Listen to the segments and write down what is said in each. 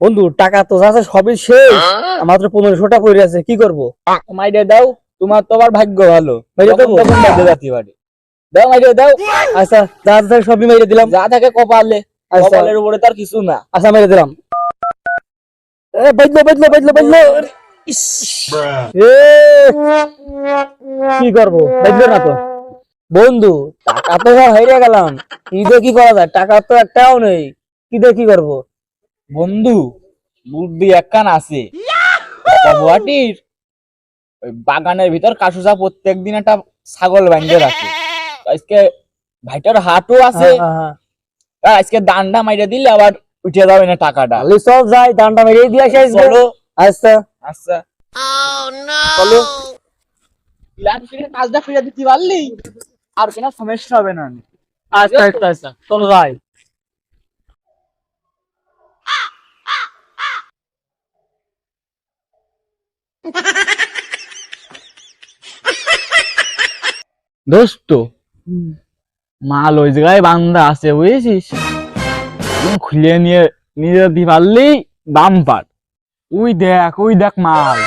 বন্ধু টাকা তো আছে সবই শেষ। মাত্র পনেরোশো টাকা পড়ে আছে কি করব? মাইরে দাও তোমার তো আবার ভাগ্য ভালো। মাইরে দেবো? বাইরে যাতে দাও মাইরে দাও। আচ্ছা যা যা সবই মেরে দিলাম। যা থাকে কপালে। আচ্ছা। কপালের উপরে তার কিছু না। আচ্ছা মেরে দিলাম। এ বদলো বদলো বদলো বদলো কি করব? বদলো না তো। বন্ধু টাকা তো সব হেরে গেলাম। কি দিয়ে কি করা যায়? টাকা তো একটাও নেই। কি কি করব? বন্ধু বুদ্ধি একখান আছে। গুয়াহাটির? ওই বাগানের ভিতর কাশুসা প্রত্যেক দিন একটা ছাগল বাঁধে রাখে। আজকে ভাইটার হাটও আছে। হ্যাঁ, হ্যাঁ, হ্যাঁ। আজকে দান্ডা মাইরে দিলে আবার উঠে যাবে না টাকাটা। চল যাই দানটা মেরে দিয়ে আসি। চলো। আচ্ছা। আচ্ছা। চলো। কাজটা ফিরে দিতে পারলি? আর কোনো সমস্যা হবে না। আচ্ছা আচ্ছা আচ্ছা চলো যাই। দোস্ত মাল ওই জায়গায় বান্ধা আছে বুঝেছিস? খুলে নিয়ে নিয়ে দিতে পারলি দাম পার উই দেখ ওই দেখ মাল।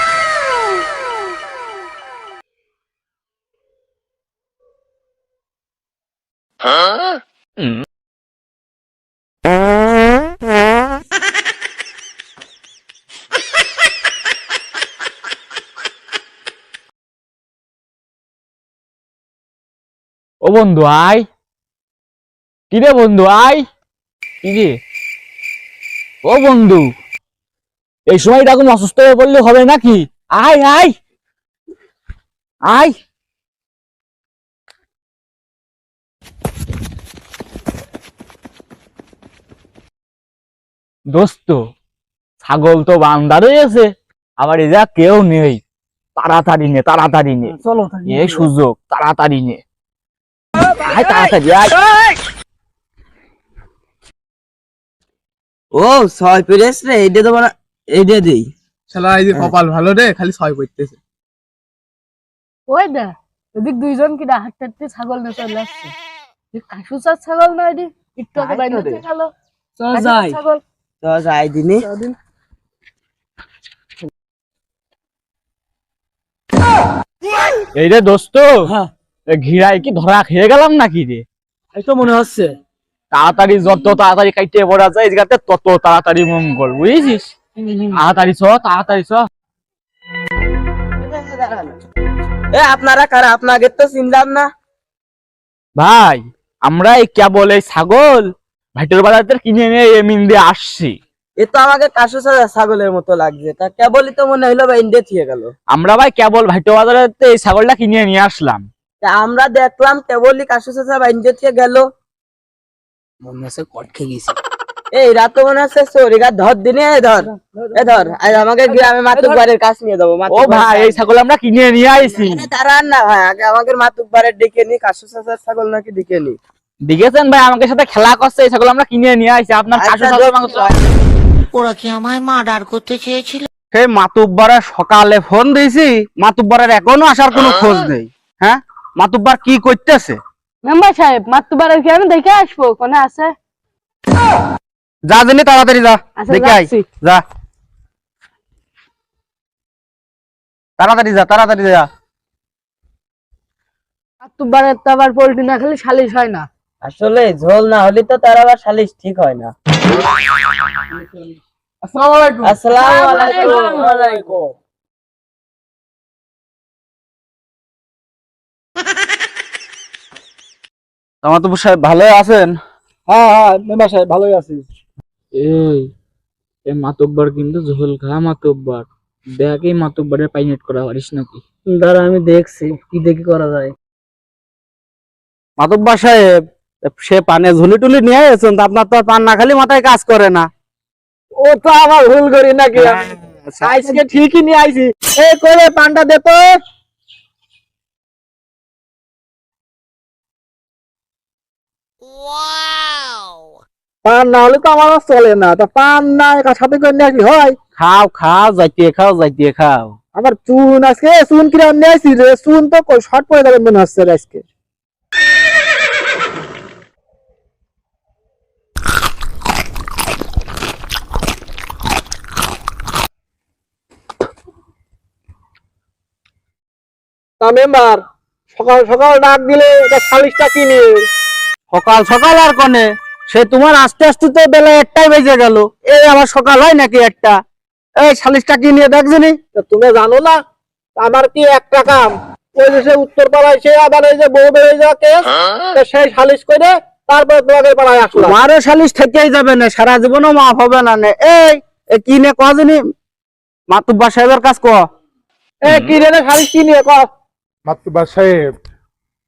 ও বন্ধু আয় কি রে বন্ধু আয় কি রে? ও বন্ধু, এই সময় এরকম অসুস্থ হয়ে পড়লে হবে নাকি? আয় আয়। আয়। দোস্ত ছাগল তো বান্দা রয়েছে আবার এরা কেউ নেই তাড়াতাড়ি নে তাড়াতাড়ি নে। চলো এই সুযোগ তাড়াতাড়ি নে। আয় তাড়াতাড়ি আয়। ও ছয় পেরেস রে এইটা তো মানে এইটা দেই। শালা এই যে কপাল ভালো রে খালি ছয় করতেছে ওই দা এদিক দুইজন কি হাঁটতে হাঁটতে ছাগল নিয়ে চলে আসছে। কাশুচার ছাগল না একটু আগে বাইরে রে। চল যাই। ছাগল তো যাই দিনি। এই রে দোস্ত হ্যাঁ। ঘিরাই কি ধরা খেয়ে গেলাম নাকি রে? এই তো মনে হচ্ছে। তাড়াতাড়ি যত তাড়াতাড়ি কাইটে পড়া যায় তত তাড়াতাড়ি মঙ্গল বুঝেছিস? তাড়াতাড়ি চ তাড়াতাড়ি চ। এ আপনারা কারা? আপনাকে তো চিনলাম না। ভাই আমরা এই কেবল এই ছাগল। ভাইটোর বাজার কিনে নিয়ে এমিন দিয়ে আসছি। এ তো আমাকে কাশু ছাগলের মতো লাগছে। তা কেবলই তো মনে হইল বা ইন্ডিয়া থেকে গেল। আমরা ভাই কেবল ভাইটো বাজারে এই ছাগলটা কিনে নিয়ে আসলাম। তা আমরা দেখলাম কেবলই কাশু ছাড়া বা ইন্ডিয়া থেকে গেল। মনে হচ্ছে কট খেয়ে গেছি। এই রাত তো মনে হচ্ছে চোরিকা ধর দিনে এ ধর এ ধর। আজ আমাকে গ্রামে মাতুক বাড়ির কাজ নিয়ে যাব ও ভাই এই ছাগল আমরা কিনে নিয়ে আইছি। দাঁড়ান না ভাই আগে আমাকে মাতুক বাড়ির ডেকে নি কাশু ছাড়া ছাগল নাকি ডেকে নি। দেখেছেন ভাই আমাকে সাথে খেলা করছে এই ছাগল আমরা কিনে নিয়ে আইছি আপনার কাশু আচ্ছা, ছাগল মাংস ওরা কি আমায় মার্ডার করতে চেয়েছিল? সেই মাতুব্বারের সকালে ফোন দিয়েছি মাতুব্বারের এখনও আসার কোনো খোঁজ নেই। হ্যাঁ? মাতুব্বার কি করতেছে? মেম্বার সাহেব মাতুবারের কি আমি দেখে আসব? কোনে আছে। যা জানি তাড়াতাড়ি যা আচ্ছা, দেখে আই যা। তাড়াতাড়ি যা তাড়াতাড়ি যা। মাতুবারের তো আবার পোল্ট্রি না খেলে সালিশ হয় না। আসলে ঝোল না হলে তো তার আবার সালিশ ঠিক হয় না। আসসালামু আলাইকুম। আসসালামু আলাইকুম। মাতুব্বর সাহেব ভালো আছেন? হ্যাঁ হ্যাঁ মেম্বার সাহেব ভালোই আছি। এই এ মাতব্বর কিন্তু ঝোল খা মাতব্বর। দেখ মাতব্বরের পাইনেট করা পারিস নাকি? দাঁড়া আমি দেখছি কি দেখি করা যায়। মাতুব্বার সাহেব সে পানে ঝুলি টুলি নিয়ে এসেছেন তো আপনার তো পান না খালি মাথায় কাজ করে না। ও তো আমার ভুল করি নাকি? আজকে ঠিকই নিয়ে আইছি। এ করে পান্ডা দে তো। পান না হলে তো আমার চলে না। তা পান না একা সাথে করে নিয়ে আসি হয়? খাও খাও যাইতে খাও যাইতে খাও। আবার চুন আজকে চুন কিনে নিয়ে আসি রে চুন তো শর্ট পড়ে যাবে মনে হচ্ছে আজকে। তা মেম্বার সকাল সকাল ডাক দিলে এটা সালিশটা কি নিয়ে? সকাল সকাল আর কনে? সে তোমার আস্তে আস্তে তো বেলা একটাই বেজে গেল। এই আমার সকাল হয় নাকি একটা? এই সালিশটা কি নিয়ে দেখছিনি তুমি জানো না আমার কি একটা কাম ওই যে সে উত্তর পাড়ায় সে আবার এই যে বউ বেড়ে যাওয়া কেস সেই সালিশ করে তারপরে তোমাদের পাড়ায় আসলো। আমারও সালিশ থেকেই যাবে না সারা জীবনও মাফ হবে না নে। এই এ কি নে কজনি মাতুব্বা সাহেবের কাজ ক? এ কি রে রে সালিশ কি নিয়ে ক? মাতুবা সাহেব,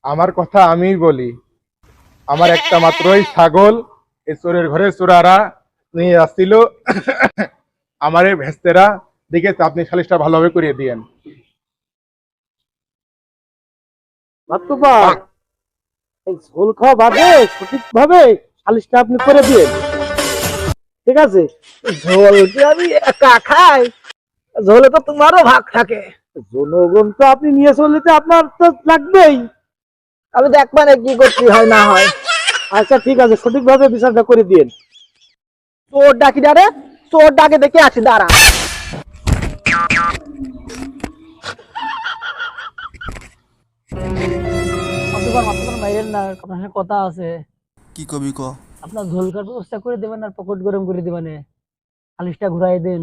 আমার কথা আমি বলি। আমার একটা মাত্রই ছাগল এই চোরের ঘরে চোরারা নিয়ে আসছিল। আমার এই ভেস্তেরা দিকে আপনি সালিশটা ভালোভাবে করিয়ে দিয়েন। ঝোল ঠিক আছে? ঝোল কি আমি একা খাই, ঝোলে তো তোমারও ভাগ থাকে। জনগণ তো আপনি নিয়ে চললে তো আপনার তো লাগবেই। আমি দেখবা না কি করতে হয় না হয়। আচ্ছা ঠিক আছে সঠিকভাবে বিচারটা করে দিন চোর ডাকি ডারে চোর ডাকে দেখে আসি দাঁড়া। কথা আছে। কি কবি ক? আপনার ঝোলকার ব্যবস্থা করে দেবেন আর পকেট গরম করে দেবেন আলিশটা ঘুরাই দেন।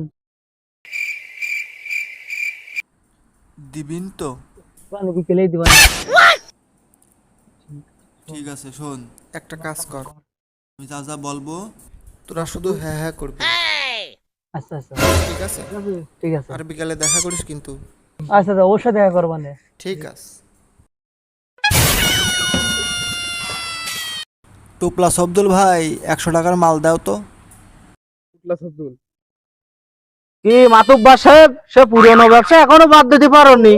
দিবিন তো? পানি বিকেলেই দিবেন ঠিক আছে শোন। একটা কাজ কর। আমি যা যা বলব তোরা শুধু হ্যাঁ হ্যাঁ করবি। আচ্ছা আচ্ছা। ঠিক আছে ঠিক আছে আর বিকালে দেখা করিস কিন্তু। আচ্ছা আচ্ছা ওর সাথে দেখা করবানে ঠিক আছে। টুপলা সবদুল ভাই একশো টাকার মাল দাও তো। প্লাস আব্দুল কি মাতুব্বা সাহেব সে পুরনো ব্যবসা এখনও বাদ দিতে পারোনি।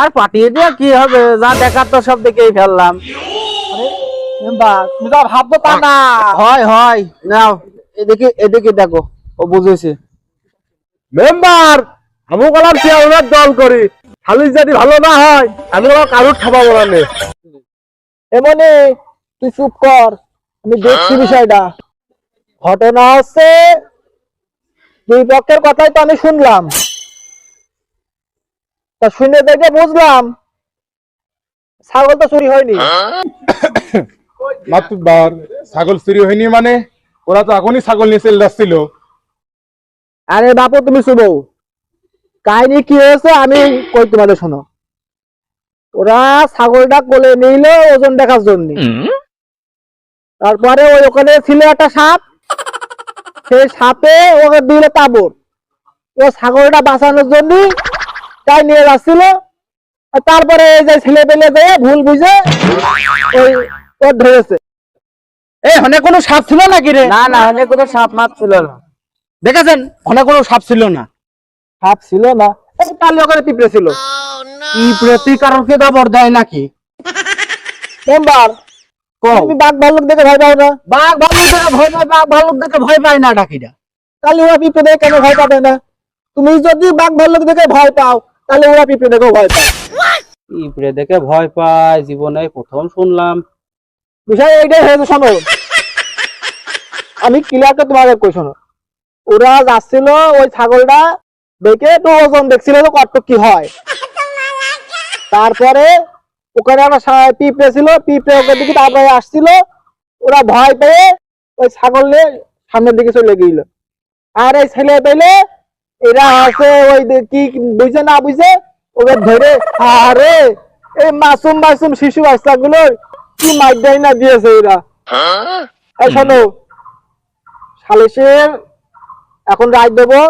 আর পাঠিয়ে দিয়ে কি হবে? যা দেখার তো সব দেখেই ফেললাম। তুমি ভাববো তা না। হয় হয়। নাও এদিকে এদিকে দেখো ও বুঝেছে। মেম্বার আমি বললাম চেয়ারম্যান দল করি। খালি যদি ভালো না হয় আমি কারুর খাবার বলানে এমনি তুই চুপ কর আমি দেখছি বিষয়টা। ঘটনা হচ্ছে দুই পক্ষের কথাই তো আমি শুনলাম। তা শুনে দেখে বুঝলাম ছাগল তো চুরি হয়নি। মাতুব্বার ছাগল চুরি হয়নি মানে ওরা তো এখনই ছাগল নিয়ে চলে যাচ্ছিল। আরে বাপু তুমি শুভ কাহিনী কি হয়েছে আমি কই তোমাদের শোনো। ওরা ছাগলটা কোলে নিল ওজন দেখার জন্য। তারপরে ওই ওখানে ছিল একটা সাপ। সেই সাপে ওকে দিল তাবর। ও ছাগলটা বাঁচানোর জন্য তাই নিয়ে যাচ্ছিল। তারপরে এই যে ছেলে পেলে দিয়ে ভুল বুঝে ওই ওর ধরেছে। এই হনে কোনো সাপ ছিল নাকি রে? না না অনেক কোনো সাপ মাপ ছিল না। দেখেছেন? হনে কোনো সাপ ছিল না। সাপ ছিল না। পিঁপড়ে ছিল। পিঁপড়ে তুই কারোকে দাবর দেয় নাকি? মেম্বার তুমি বাঘ ভাল্লুক দেখে ভয় পাও না? বাঘ ভাল্লুক দেখে ভয় পায় বাঘ ভাল্লুক দেখে ভয় পায় না ডাকিটা তাহলে ওরা পিঁপড়ে দেখে কেন ভয় পাবে না? তুমি যদি বাঘ ভাল্লুক দেখে ভয় পাও তাহলে ওরা পিঁপড়ে দেখেও ভয় পায়। পিঁপড়ে দেখে ভয় পায় জীবনে প্রথম শুনলাম। বিষয় এইটাই হয়েছে শোনো। আমি ক্লিয়ারটা তোমাদের কই শোনো। ওরা যাচ্ছিল ওই ছাগলটা দেখে একটু ওজন দেখছিল কত কি হয়। তারপরে ওখানে সা- পিঁপড়ে ছিল পিঁপড়ে ওকে দিকে তারপরে আসছিল। ওরা ভয় পেয়ে ওই ছাগল নিয়ে সামনের দিকে চলে গেল। আর এই ছেলে পেলে এরা আছে ওই কি বুঝে না বুঝে ওকে ধরে আরে এই মাসুম মাসুম শিশু বাচ্চাগুলো কি মাইদাই না দিয়েছে এরা। এই শোনো সালিশের এখন রায় দেবো।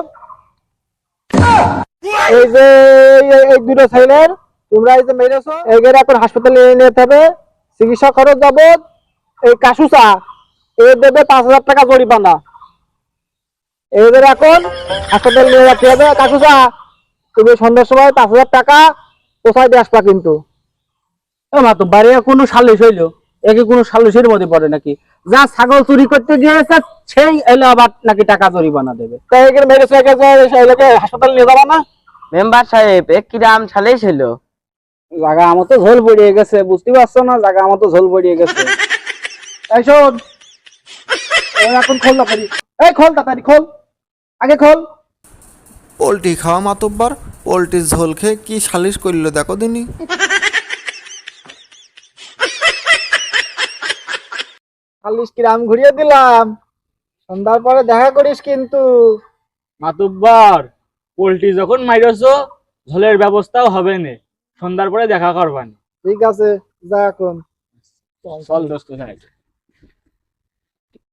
এই যে এই- দুটো ছেলের তোমরা এই যে মেরেছো? এদের এখন হাসপাতালে নিয়ে যেতে হবে। চিকিৎসা খরচ যাবত এই কাসুসা এর দেবে পাঁচ হাজার টাকা জরিমানা। এদের এখন হাসপাতালে নিয়ে যেতে হবে। কাসুসা তুমি সন্ধ্যার সময় পাঁচ হাজার টাকা পোষায় দিয়ে আসবা কিন্তু? মা তো বাড়ি কোনো সালিশ হইল? একে কোনো সালিশের মধ্যে পড়ে নাকি? যা ছাগল চুরি করতে গিয়েছে সেই এলো আবার নাকি টাকা জরিমানা দেবে। হাসপাতাল নিয়ে যাবা না? মেম্বার সাহেব এক কিরাম ছালেই ছিল? জায়গা আমার তো ঝোল পড়িয়ে গেছে বুঝতে পারছ না? জায়গা আমার তো ঝোল পড়িয়ে গেছে। তাই শোন এখন খোল না পারি এই খোল তাড়াতাড়ি খোল। আগে খোল। পোলট্রি খাওয়া মাতব্বার পোলট্রির ঝোল খেয়ে কি সালিশ করল দেখো দিনি। খালিস কিরাম ঘুরিয়ে দিলাম। সন্ধ্যার পরে দেখা করিস কিন্তু। মাতুব্বর পোল্ট্রি যখন মাইরস ঝোলের ব্যবস্থাও হবে না। সন্ধ্যার পরে দেখা করবানি। ঠিক আছে যা এখন। চল দোস্ত যাই।